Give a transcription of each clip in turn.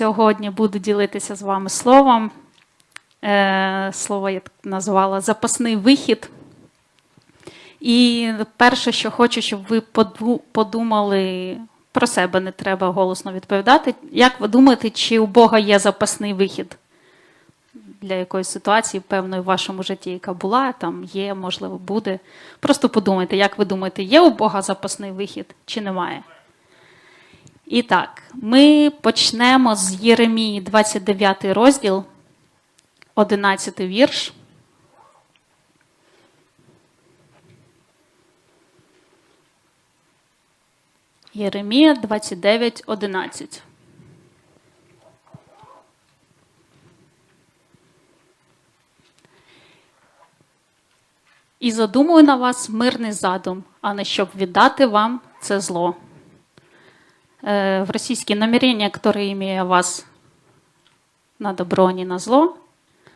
сьогодні буду ділитися з вами словом. Е, Слово я так назвала запасний вихід. І перше, що хочу, щоб ви подумали про себе, не треба голосно відповідати. Як ви думаєте, чи у Бога є запасний вихід для якоїсь ситуації, певної в вашому житті, яка була, там є, можливо, буде. Просто подумайте, як ви думаєте, є у Бога запасний вихід чи немає? І так, ми почнемо з Єремії 29 розділ, 11 вірш. Єремія 29, 11. І задумую на вас мирний задум, а не щоб віддати вам це зло. Э, в российские намерения, которые имея вас на добро, а не на зло.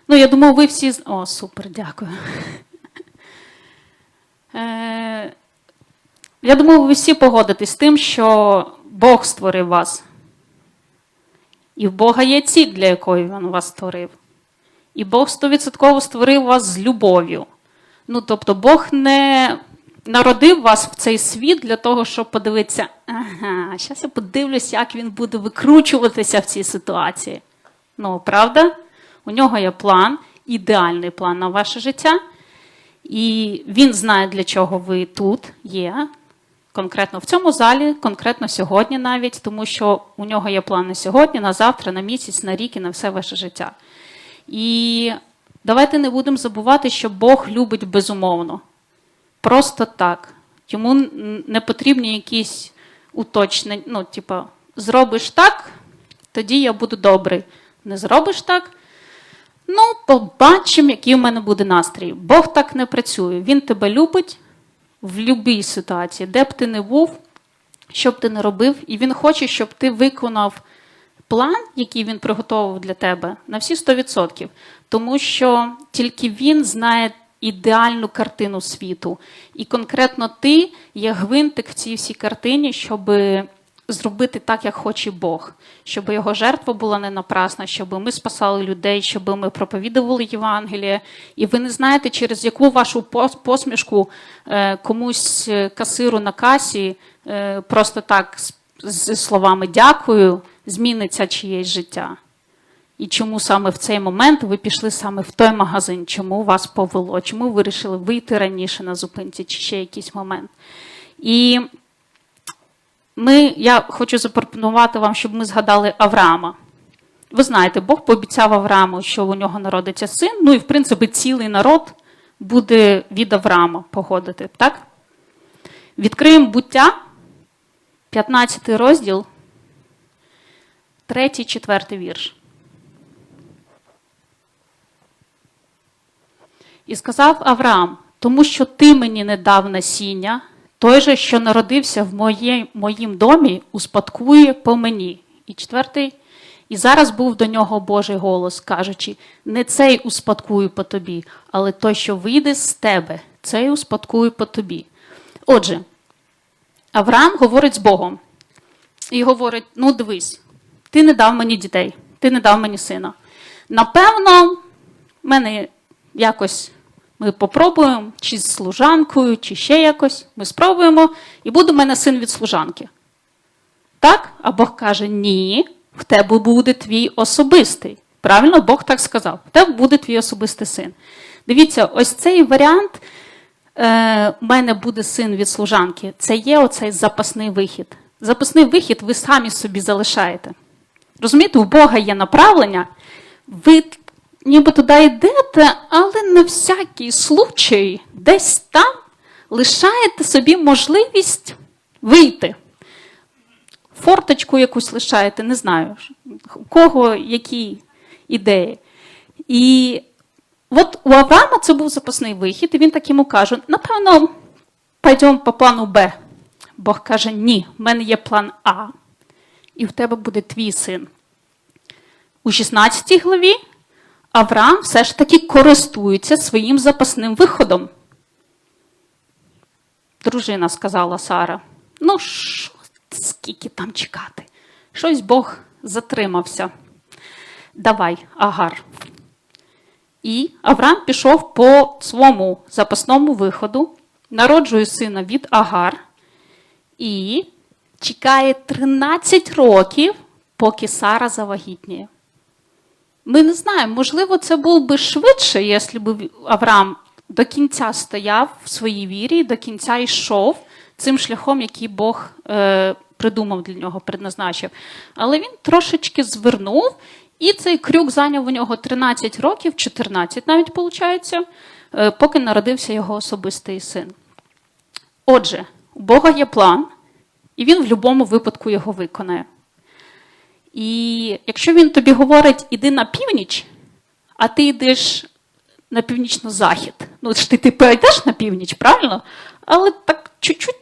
Ну, я думаю, ви всі. О, супер, дякую. Е, Я думаю, ви всі погодитесь з тим, що Бог створив вас. І в Бога є ціль, для якої Він вас створив. І Бог стовідсотково створив вас з любов'ю. Ну, тобто, Бог не народив вас в цей світ для того, щоб подивитися, ага, зараз я подивлюсь, як він буде викручуватися в цій ситуації. Ну, правда? У нього є план, ідеальний план на ваше життя. І він знає, для чого ви тут є, конкретно в цьому залі, конкретно сьогодні навіть, тому що у нього є план на сьогодні, на завтра, на місяць, на рік і на все ваше життя. І давайте не будемо забувати, що Бог любить безумовно. Просто так. Йому не потрібні якісь уточнення. Ну, типа, зробиш так, тоді я буду добрий. Не зробиш так. Ну, побачимо, який в мене буде настрій. Бог так не працює. Він тебе любить в будь-якій ситуації, де б ти не був, що б ти не робив, і він хоче, щоб ти виконав план, який він приготував для тебе, на всі 100%. Тому що тільки він знає ідеальну картину світу. І конкретно ти є гвинтик в цій всій картині, щоб зробити так, як хоче Бог, щоб його жертва була не напрасна, щоб ми спасали людей, щоб ми проповідували Євангеліє. І ви не знаєте, через яку вашу посмішку е, комусь е, касиру на касі е, просто так з, словами дякую зміниться чиєсь життя. І чому саме в цей момент ви пішли саме в той магазин, чому вас повело, чому ви вирішили вийти раніше на зупинці, чи ще якийсь момент. І ми, я хочу запропонувати вам, щоб ми згадали Авраама. Ви знаєте, Бог пообіцяв Аврааму, що у нього народиться син. Ну і, в принципі, цілий народ буде від Авраама походити. Так? Відкриємо буття, 15 розділ, 3, 4 вірш. І сказав Авраам, тому що ти мені не дав насіння, той же, що народився в моїм домі, успадкує по мені. І четвертий. І зараз був до нього Божий голос, кажучи: не цей успадкую по тобі, але той, що вийде з тебе, цей успадкую по тобі. Отже, Авраам говорить з Богом і говорить: ну дивись, ти не дав мені дітей, ти не дав мені сина. Напевно, в мене якось ми попробуємо, чи з служанкою, чи ще якось. Ми спробуємо, і буде в мене син від служанки. Так? А Бог каже: ні, в тебе буде твій особистий. Правильно, Бог так сказав: в тебе буде твій особистий син. Дивіться, ось цей варіант. Е, у мене буде син від служанки. Це є оцей запасний вихід. Запасний вихід ви самі собі залишаєте. Розумієте, у Бога є направлення, ви ніби туди йдете, але на всякий случай десь там лишаєте собі можливість вийти. Форточку якусь лишаєте, не знаю, у кого які ідеї. І от у Авраама це був запасний вихід, і він так йому каже: напевно, пойдемо по плану Б. Бог каже: ні, в мене є план А, і в тебе буде твій син. У 16 главі Авраам все ж таки користується своїм запасним виходом. Дружина сказала Сара: ну, що, скільки там чекати? Щось Бог затримався. Давай, Агар. І Авраам пішов по своєму запасному виходу, народжує сина від Агар і чекає 13 років, поки Сара завагітніє. Ми не знаємо, можливо, це був би швидше, якщо б Авраам до кінця стояв в своїй вірі, до кінця йшов цим шляхом, який Бог е, придумав для нього, предназначив. Але він трошечки звернув, і цей крюк зайняв у нього 13 років, 14 навіть виходить, е, поки народився його особистий син. Отже, у Бога є план, і він в будь-якому випадку його виконає. І якщо він тобі говорить, іди на північ, а ти йдеш на північно-захід. Ну, ж ти, ти перейдеш на північ, правильно? Але так чуть-чуть.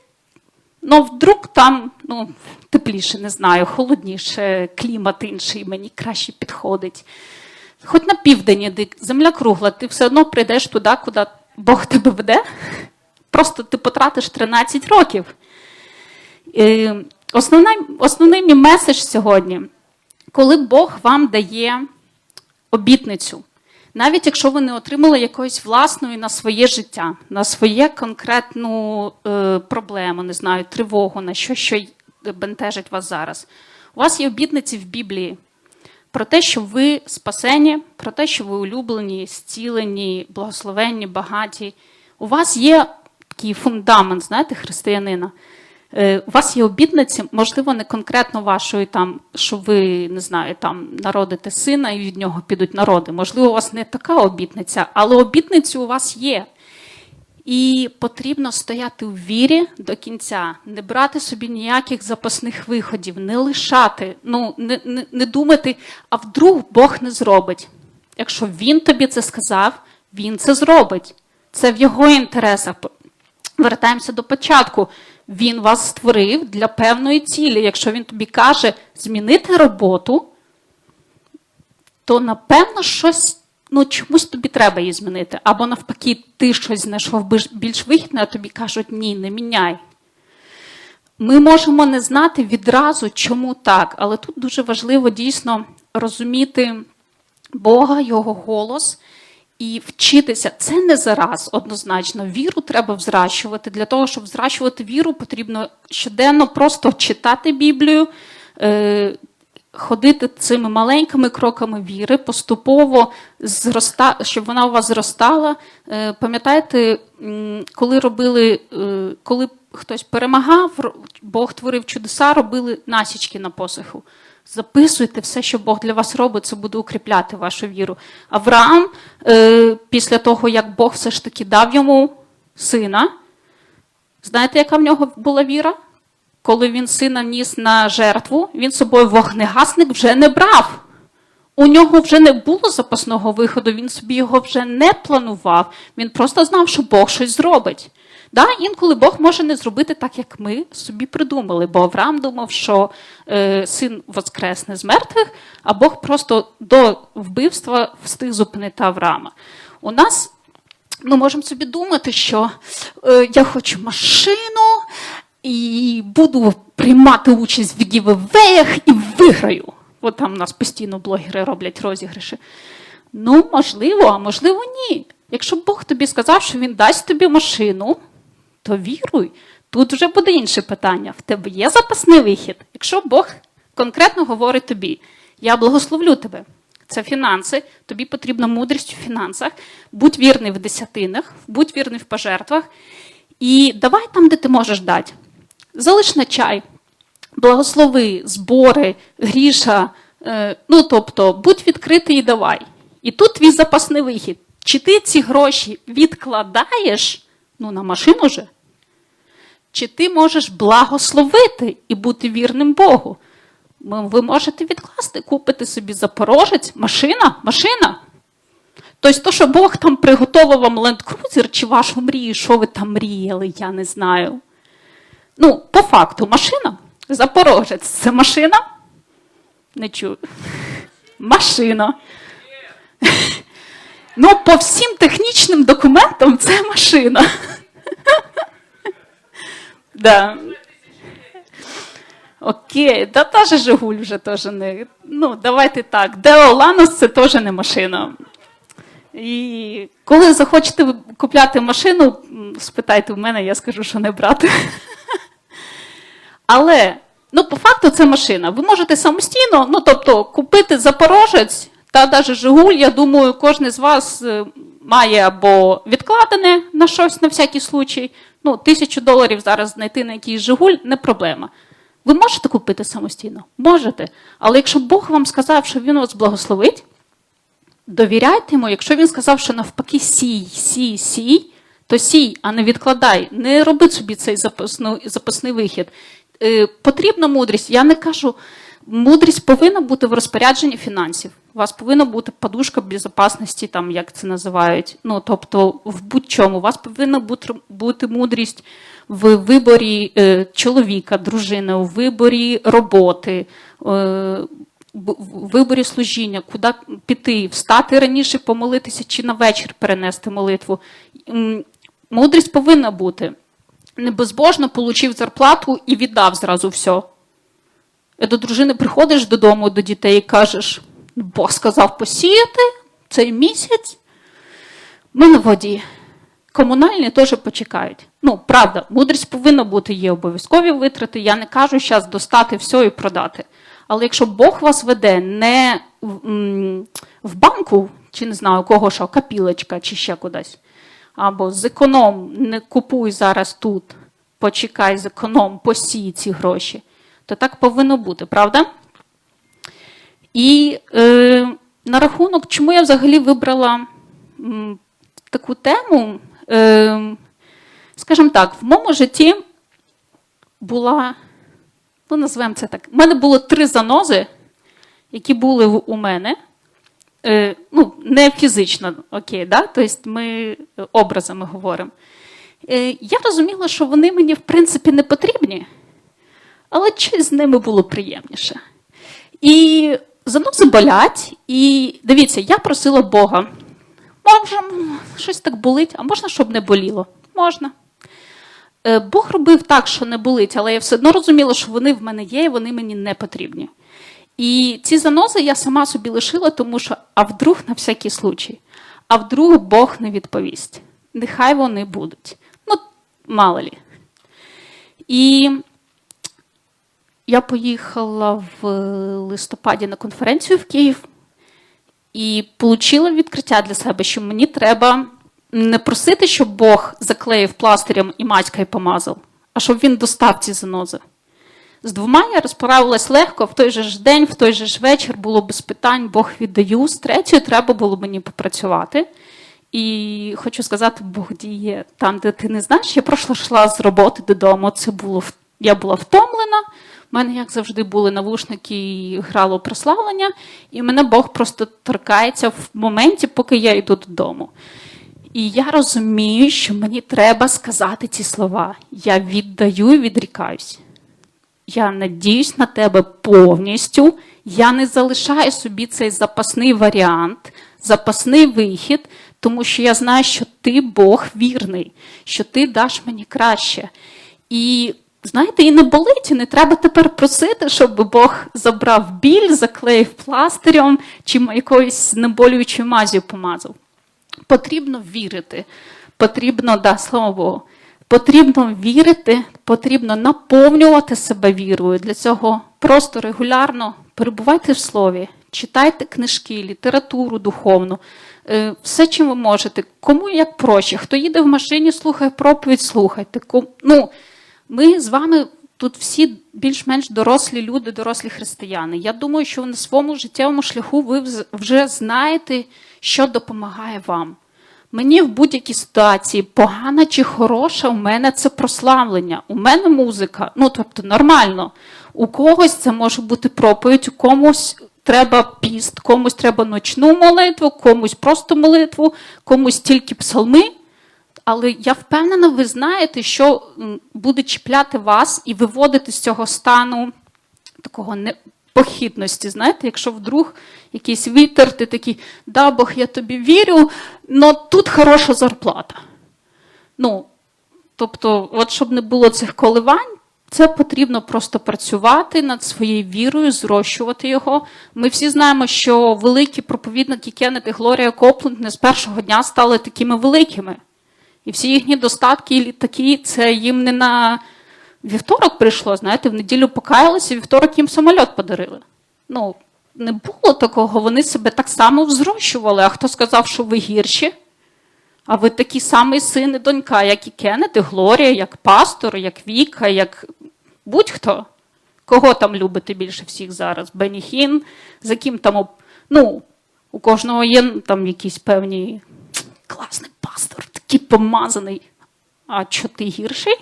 Ну, вдруг там ну, тепліше, не знаю, холодніше, клімат інший, мені краще підходить. Хоч на південь іди, земля кругла, ти все одно прийдеш туди, куди Бог тебе веде. Просто ти потратиш 13 років. І основний, основний мій меседж сьогодні, коли Бог вам дає обітницю, навіть якщо ви не отримали якоїсь власної на своє життя, на своє конкретну е, проблему, не знаю, тривогу, на що, що бентежить вас зараз. У вас є обітниці в Біблії про те, що ви спасені, про те, що ви улюблені, зцілені, благословенні, багаті. У вас є такий фундамент, знаєте, християнина. Е, У вас є обітниці, можливо, не конкретно вашої, там, що ви не знаю, там народите сина і від нього підуть народи. Можливо, у вас не така обітниця, але обітниці у вас є. І потрібно стояти у вірі до кінця, не брати собі ніяких запасних виходів, не лишати, ну не, не, не думати, а вдруг Бог не зробить. Якщо він тобі це сказав, він це зробить. Це в його інтересах. Вертаємося до початку. Він вас створив для певної цілі. Якщо він тобі каже змінити роботу, то напевно щось ну, чомусь тобі треба її змінити. Або навпаки, ти щось знайшов більш вигідне, а тобі кажуть, ні, не міняй. Ми можемо не знати відразу, чому так, але тут дуже важливо дійсно розуміти Бога, Його голос і вчитися. Це не зараз однозначно. Віру треба взращувати. Для того, щоб взращувати віру, потрібно щоденно просто читати Біблію. Е, Ходити цими маленькими кроками віри, поступово зроста, щоб вона у вас зростала. Е, Пам'ятаєте, коли робили, е, коли хтось перемагав, Бог творив чудеса, робили насічки на посуху. Записуйте все, що Бог для вас робить, це буде укріпляти вашу віру. Авраам, е, після того, як Бог все ж таки дав йому сина, знаєте, яка в нього була віра? Коли він сина ніс на жертву, він собою вогнегасник вже не брав. У нього вже не було запасного виходу, він собі його вже не планував. Він просто знав, що Бог щось зробить. Да, Інколи Бог може не зробити так, як ми собі придумали, бо Авраам думав, що е, син воскресне з мертвих, а Бог просто до вбивства встиг зупинити Авраама. У нас ми можемо собі думати, що е, я хочу машину і буду приймати участь в гівевеях і виграю. От там у нас постійно блогери роблять розіграші. Ну, можливо, а можливо, ні. Якщо Бог тобі сказав, що він дасть тобі машину, то віруй. Тут вже буде інше питання. В тебе є запасний вихід. Якщо Бог конкретно говорить тобі, я благословлю тебе. Це фінанси, тобі потрібна мудрість у фінансах, будь вірний в десятинах, будь вірний в пожертвах. І давай там, де ти можеш дати. Залиш на чай, благослови, збори, гріша. Е, ну, тобто, будь відкритий і давай. І тут твій запасний вихід. Чи ти ці гроші відкладаєш? Ну, на машину же. Чи ти можеш благословити і бути вірним Богу? Ви можете відкласти, купити собі запорожець, машина, машина. Тобто, то, що Бог там приготував вам ленд-крузер чи вашу мрію, що ви там мріяли, я не знаю. Ну, по факту, машина. Запорожець це машина? Не чую. Машина. Ну, по всім технічним документам це машина. Да. Окей, да та же Жигуль вже теж не. Ну, давайте так. Део Ланос це теж не машина. І коли захочете купляти машину, спитайте в мене, я скажу, що не брати. Але ну, по факту це машина. Ви можете самостійно, ну тобто, купити Запорожець та навіть Жигуль, я думаю, кожен з вас е, має або відкладене на щось на всякий случай. Ну, тисячу доларів зараз знайти на якийсь Жигуль не проблема. Ви можете купити самостійно? Можете. Але якщо Бог вам сказав, що Він вас благословить, довіряйте йому, якщо він сказав, що навпаки сій, сій, сій, то сій, а не відкладай. Не роби собі цей запасний, запасний вихід. Е, потрібна мудрість. Я не кажу, мудрість повинна бути в розпорядженні фінансів. У вас повинна бути подушка безпечності, там як це називають. Ну тобто, в будь-чому. У вас повинна бути, мудрість в виборі е, чоловіка, дружини, у виборі роботи. Е, в виборі служіння, куди піти, встати раніше, помолитися чи на вечір перенести молитву. Мудрість повинна бути. Не безбожно получив зарплату і віддав зразу все. До дружини приходиш додому до дітей і кажеш: Бог сказав посіяти цей місяць. Ми на воді. Комунальні теж почекають. Ну, правда, мудрість повинна бути, є обов'язкові витрати. Я не кажу зараз достати все і продати. Але якщо Бог вас веде не в, банку, чи не знаю, кого що, капілочка, чи ще кудись, або з економ, не купуй зараз тут, почекай з економ, посій ці гроші, то так повинно бути, правда? І е, на рахунок, чому я взагалі вибрала м, таку тему, е, скажімо так, в моєму житті була, ну, назвемо це так, в мене було три занози, які були у мене. Е, ну, не фізично, окей, да? тобто ми образами говоримо. Е, я розуміла, що вони мені, в принципі, не потрібні, але чи з ними було приємніше. І занози болять, і дивіться, я просила Бога. Може, щось так болить, а можна, щоб не боліло? Можна. Е, Бог робив так, що не болить, але я все одно розуміла, що вони в мене є, і вони мені не потрібні. І ці занози я сама собі лишила, тому що, а вдруг на всякий случай, а вдруг Бог не відповість. Нехай вони будуть. Ну, мало лі. І я поїхала в листопаді на конференцію в Київ і отримала відкриття для себе, що мені треба не просити, щоб Бог заклеїв пластирем і матька і помазав, а щоб він достав ці занози. З двома я розправилась легко, в той же ж день, в той же ж вечір було без питань, Бог віддаю. З третьою треба було мені попрацювати. І хочу сказати, Бог діє там, де ти не знаєш. Я просто йшла з роботи додому. Це було я була втомлена. У мене, як завжди, були навушники і грало прославлення, і мене Бог просто торкається в моменті, поки я йду додому. І я розумію, що мені треба сказати ці слова. Я віддаю і відрікаюсь. Я надіюсь на тебе повністю. Я не залишаю собі цей запасний варіант, запасний вихід, тому що я знаю, що ти Бог вірний, що ти даш мені краще. І знаєте, і не болить, і не треба тепер просити, щоб Бог забрав біль, заклеїв пластирем чи якоюсь знеболюючою мазю помазав. Потрібно вірити. Потрібно, да, слава Богу. Потрібно вірити, потрібно наповнювати себе вірою. Для цього просто регулярно перебувайте в слові, читайте книжки, літературу духовну, е, все, чим ви можете. Кому як проще. Хто їде в машині, слухає проповідь, слухайте. Ну, ми з вами тут всі більш-менш дорослі люди, дорослі християни. Я думаю, що на своєму життєвому шляху ви вже знаєте, що допомагає вам. Мені в будь-якій ситуації, погана чи хороша, у мене це прославлення, у мене музика, ну тобто нормально. У когось це може бути проповідь, у комусь треба піст, комусь треба ночну молитву, комусь просто молитву, комусь тільки псалми. Але я впевнена, ви знаєте, що буде чіпляти вас і виводити з цього стану такого непохідності. Знаєте, якщо вдруг якийсь вітер, ти такий, да, Бог, я тобі вірю, але тут хороша зарплата. Ну, тобто, от щоб не було цих коливань, Це потрібно просто працювати над своєю вірою, зрощувати його. Ми всі знаємо, що великі проповідники Кеннет і Глорія Копленд не з першого дня стали такими великими. І всі їхні достатки і літаки, це їм не на вівторок прийшло, знаєте, в неділю покаялися, вівторок їм самоліт подарили. Ну, не було такого, вони себе так само взрощували. А хто сказав, що ви гірші? А ви такий самий син і донька, як і Кеннет, і Глорія, як пастор, як Віка, як будь-хто. Кого там любите більше всіх зараз? Бенні Хін, за ким там, ну, у кожного є там якісь певні такий помазаний. А що ти гірший?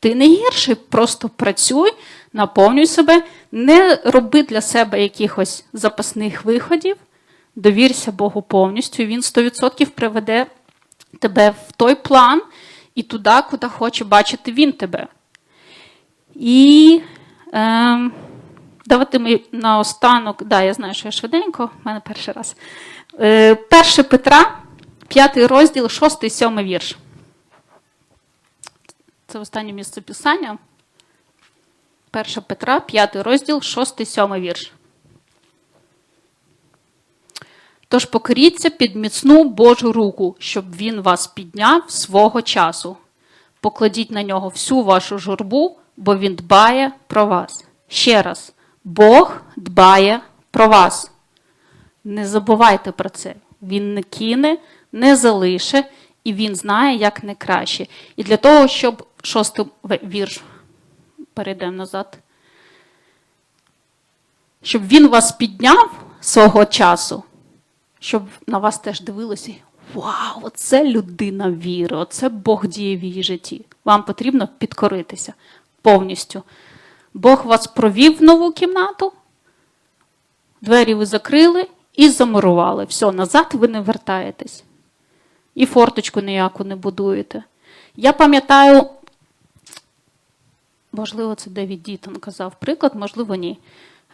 Ти не гірший, просто працюй, наповнюй себе, не роби для себе якихось запасних виходів, довірся Богу повністю, і він 100% приведе тебе в той план і туди, куди хоче бачити він тебе. І е, давайте ми наостанок, да, я знаю, що я швиденько, в мене перший раз. Е, 1 Петра, 5 розділ, 6 і 7 вірш. Це останнє місце писання. 1 Петра, 5 розділ, 6 і 7 вірш. Тож покоріться під міцну Божу руку, щоб він вас підняв свого часу. Покладіть на нього всю вашу журбу, бо він дбає про вас. Ще раз, Бог дбає про вас. Не забувайте про це. Він не кине, не залише, і він знає, як не краще. І для того, щоб шостий вірш, перейдемо назад, щоб він вас підняв свого часу, щоб на вас теж дивилися. Вау, оце людина віри, оце Бог діє в її житті. Вам потрібно підкоритися повністю. Бог вас провів в нову кімнату, двері ви закрили і замурували. Все, назад ви не вертаєтесь. І форточку ніяку не будуєте. Я пам'ятаю, можливо, це Девід Дітон казав приклад, можливо, ні.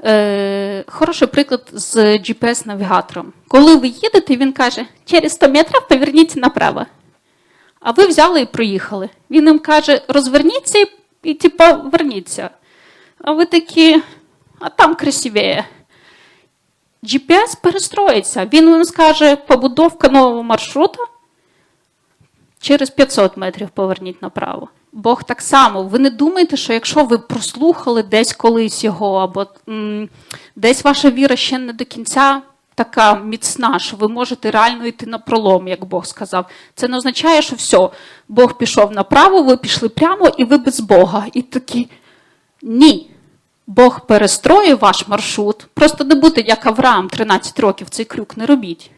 Е, хороший приклад з GPS-навігатором. Коли ви їдете, він каже, через 100 метрів поверніть направо. А ви взяли і проїхали. Він їм каже, розверніться і, типа, верніться. А ви такі, а там красивіє. GPS перестроїться. Він вам скаже, побудовка нового маршрута через 500 метрів поверніть направо. Бог так само. Ви не думаєте, що якщо ви прослухали десь колись його, або м, десь ваша віра ще не до кінця така міцна, що ви можете реально йти на пролом, як Бог сказав. Це не означає, що все, Бог пішов направо, ви пішли прямо і ви без Бога. І такі ні. Бог перестроїв ваш маршрут. Просто не будьте як Авраам 13 років цей крюк не робіть.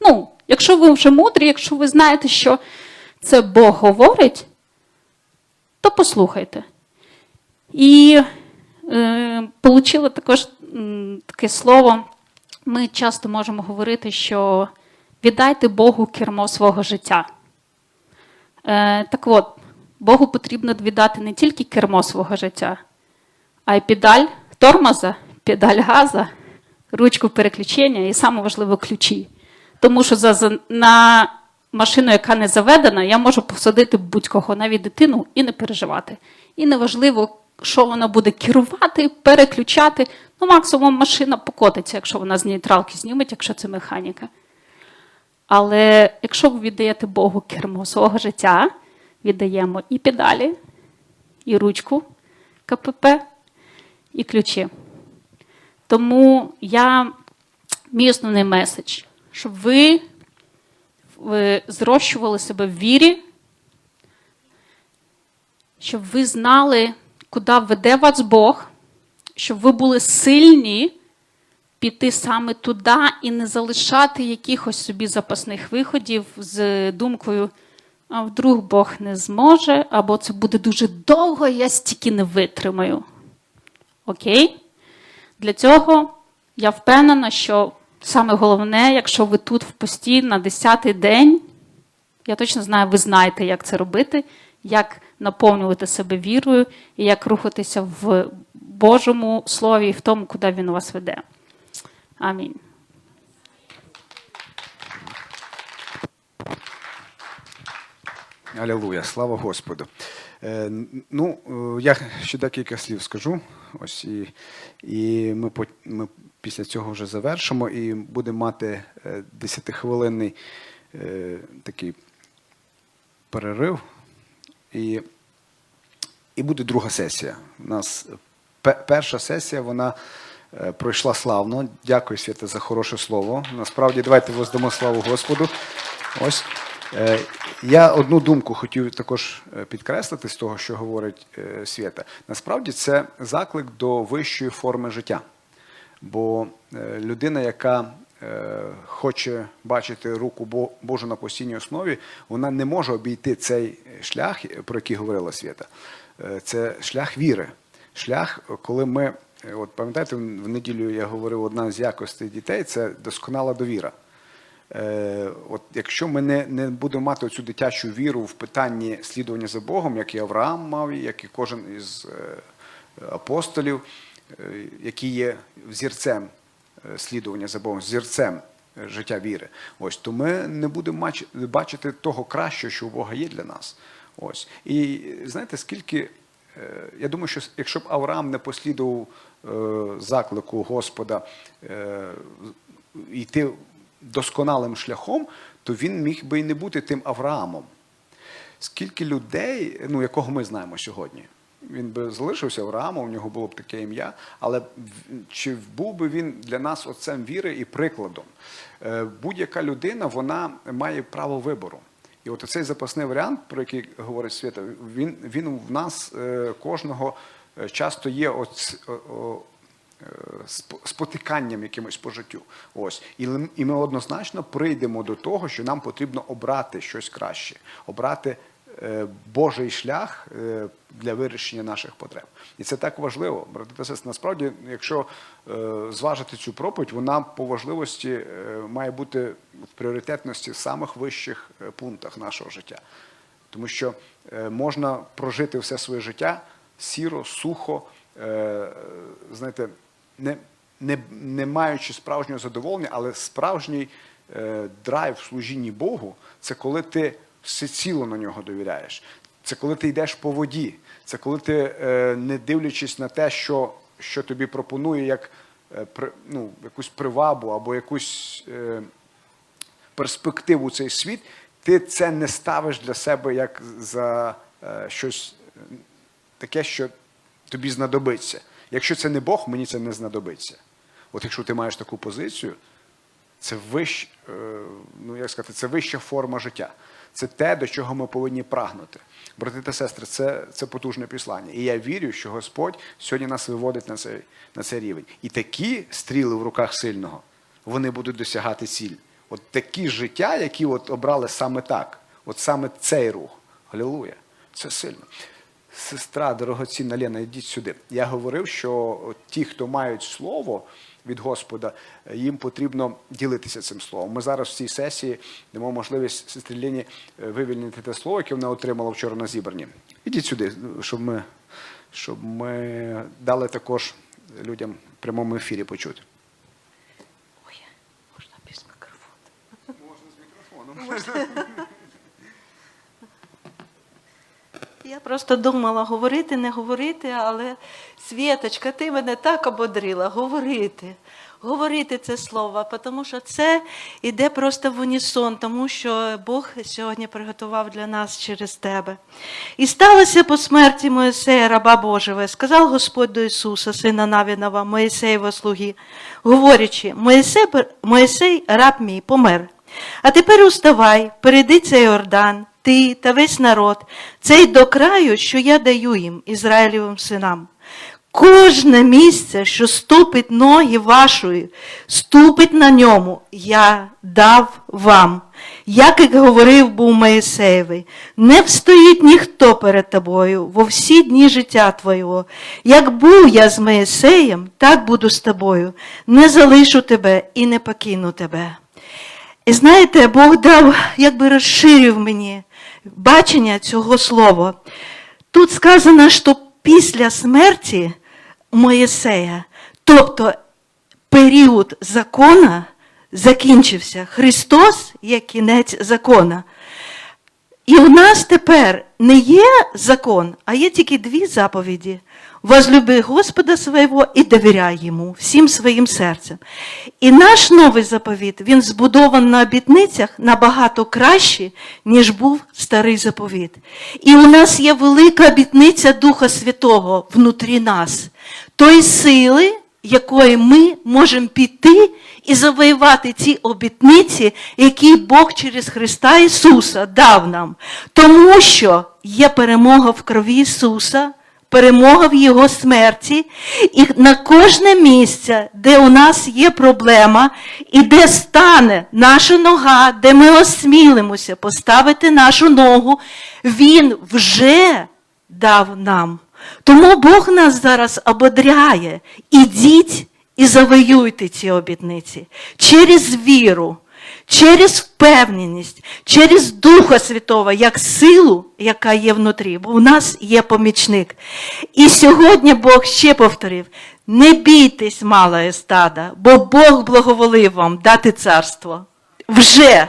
Ну, якщо ви вже мудрі, якщо ви знаєте, що це Бог говорить, то послухайте. І е, також таке слово. Ми часто можемо говорити, що віддайте Богу кермо свого життя. Е, так от, Богу потрібно віддати не тільки кермо свого життя, а й педаль тормоза, педаль газа, ручку переключення і саме ключі. Тому що за, на машину, яка не заведена, я можу посадити будь-кого, навіть дитину, і не переживати. І неважливо, що вона буде керувати, переключати. Ну, максимум машина покотиться, якщо вона з нейтралки зніметь, якщо це механіка. Але якщо ви віддаєте Богу кермо свого життя, віддаємо і педалі, і ручку КПП, і ключі. Тому я мій основний меседж, щоб ви, зрощували себе в вірі, щоб ви знали, куди веде вас Бог, щоб ви були сильні піти саме туди і не залишати якихось собі запасних виходів з думкою, а вдруг Бог не зможе, або це буде дуже довго, я стільки не витримаю. Окей? Для цього я впевнена, що саме головне, якщо ви тут в пості на 10-й день, я точно знаю, ви знаєте, як це робити, як наповнювати себе вірою і як рухатися в Божому Слові і в тому, куди він вас веде. Амінь. Алілуя, слава Господу. Е, Ну, е, я ще декілька слів скажу. Ось і, і ми, ми після цього вже завершимо і будемо мати е, 10-хвилинний е, такий перерив. І, і буде друга сесія. У нас перша сесія, вона е, пройшла славно. Дякую, Свята, за хороше слово. Насправді, давайте воздамо славу Господу. Ось. Я одну думку хотів також підкреслити з того, що говорить Свята. Насправді це заклик до вищої форми життя. Бо е, людина, яка е, хоче бачити руку Божу на постійній основі, вона не може обійти цей шлях, про який говорила Свята. Е, Це шлях віри. Шлях, коли ми, от пам'ятаєте, в неділю я говорив, одна з якостей дітей це досконала довіра. От якщо ми не, не будемо мати цю дитячу віру в питанні слідування за Богом, як і Авраам мав, як і кожен із апостолів, які є взірцем е, слідування за Богом, взірцем е, життя віри, ось то ми не будемо бачити того кращого, що у Бога є для нас. Ось і знаєте, скільки Е, Я думаю, що якщо б Авраам не послідував е, заклику Господа е, йти досконалим шляхом, то він міг би і не бути тим Авраамом. Скільки людей, ну якого ми знаємо сьогодні, він би залишився Авраамом, у нього було б таке ім'я, але чи був би він для нас отцем віри і прикладом? Е, Будь-яка людина вона має право вибору. І от цей запасний варіант, про який говорить Свята, він, він в нас е, кожного е, часто є оц- о- о- сп- спотиканням якимось по життю. Ось. І, ми однозначно прийдемо до того, що нам потрібно обрати щось краще, обрати Божий шлях е, для вирішення наших потреб. І це так важливо. Брати та сестри, насправді, якщо е, зважити цю проповідь, вона по важливості е, має бути в пріоритетності в самих вищих е, пунктах нашого життя. Тому що е, можна прожити все своє життя сіро, сухо, е, знаєте, не, не, не маючи справжнього задоволення, але справжній е, драйв в служінні Богу це коли ти всеціло на нього довіряєш. Це коли ти йдеш по воді, це коли ти, е, не дивлячись на те, що, що тобі пропонує як е, ну, якусь привабу або якусь. Е, перспективу цей світ, ти це не ставиш для себе як за щось таке, що тобі знадобиться. Якщо це не Бог, мені це не знадобиться. От якщо ти маєш таку позицію, це вищ, ну як сказати, це вища форма життя. Це те, до чого ми повинні прагнути. Брати та сестри, це, це потужне післання. І я вірю, що Господь сьогодні нас виводить на цей, на цей рівень. І такі стріли в руках сильного, вони будуть досягати ціль. От такі життя, які от обрали саме так, от саме цей рух. Галілуя. Це сильно. Сестра дорогоцінна Лена, йдіть сюди. Я говорив, що ті, хто мають слово від Господа, їм потрібно ділитися цим словом. Ми зараз в цій сесії дамо можливість сестрі Лені е, вивільнити те слово, яке вона отримала вчора на зібранні. Ідіть сюди, щоб ми, щоб ми дали також людям в прямому ефірі почути. Ой, можна без мікрофону. Можна з мікрофоном. Я просто думала говорити, не говорити, але Світочка, ти мене так ободрила говорити. Говорити це слово, тому що це йде просто в унісон, тому що Бог сьогодні приготував для нас через тебе. І сталося по смерті Моїсея, раба Божого, сказав Господь до Ісуса, сина Навінова, Моїсеєва слуги, говорячи, Моїсей, Моїсей, раб мій, помер. А тепер уставай, перейди цей Йордан, ти та весь народ, цей до краю, що я даю їм, Ізраїлевим синам. Кожне місце, що ступить ноги вашої, ступить на ньому, я дав вам. Як і говорив був Моїсеєвий, не встоїть ніхто перед тобою во всі дні життя твого. Як був я з Моїсеєм, так буду з тобою. Не залишу тебе і не покину тебе. І знаєте, Бог дав, якби розширив мені бачення цього слова. Тут сказано, що після смерті Моїсея, тобто період закона закінчився. Христос є кінець закона. І у нас тепер не є закон, а є тільки дві заповіді. Возлюби Господа свого і довіряй йому всім своїм серцем. І наш новий заповіт, він збудований на обітницях набагато краще, ніж був старий заповіт. І у нас є велика обітниця Духа Святого внутрі нас, тої сили, якої ми можемо піти і завоювати ці обітниці, які Бог через Христа Ісуса дав нам. Тому що є перемога в крові Ісуса, перемога в Його смерті, і на кожне місце, де у нас є проблема, і де стане наша нога, де ми осмілимося поставити нашу ногу, Він вже дав нам. Тому Бог нас зараз ободряє. Ідіть і завоюйте ці обітниці через віру, через впевненість, через Духа Святого, як силу, яка є внутрі, бо у нас є помічник. І сьогодні Бог ще повторив: не бійтесь, мале стада, бо Бог благоволив вам дати царство. Вже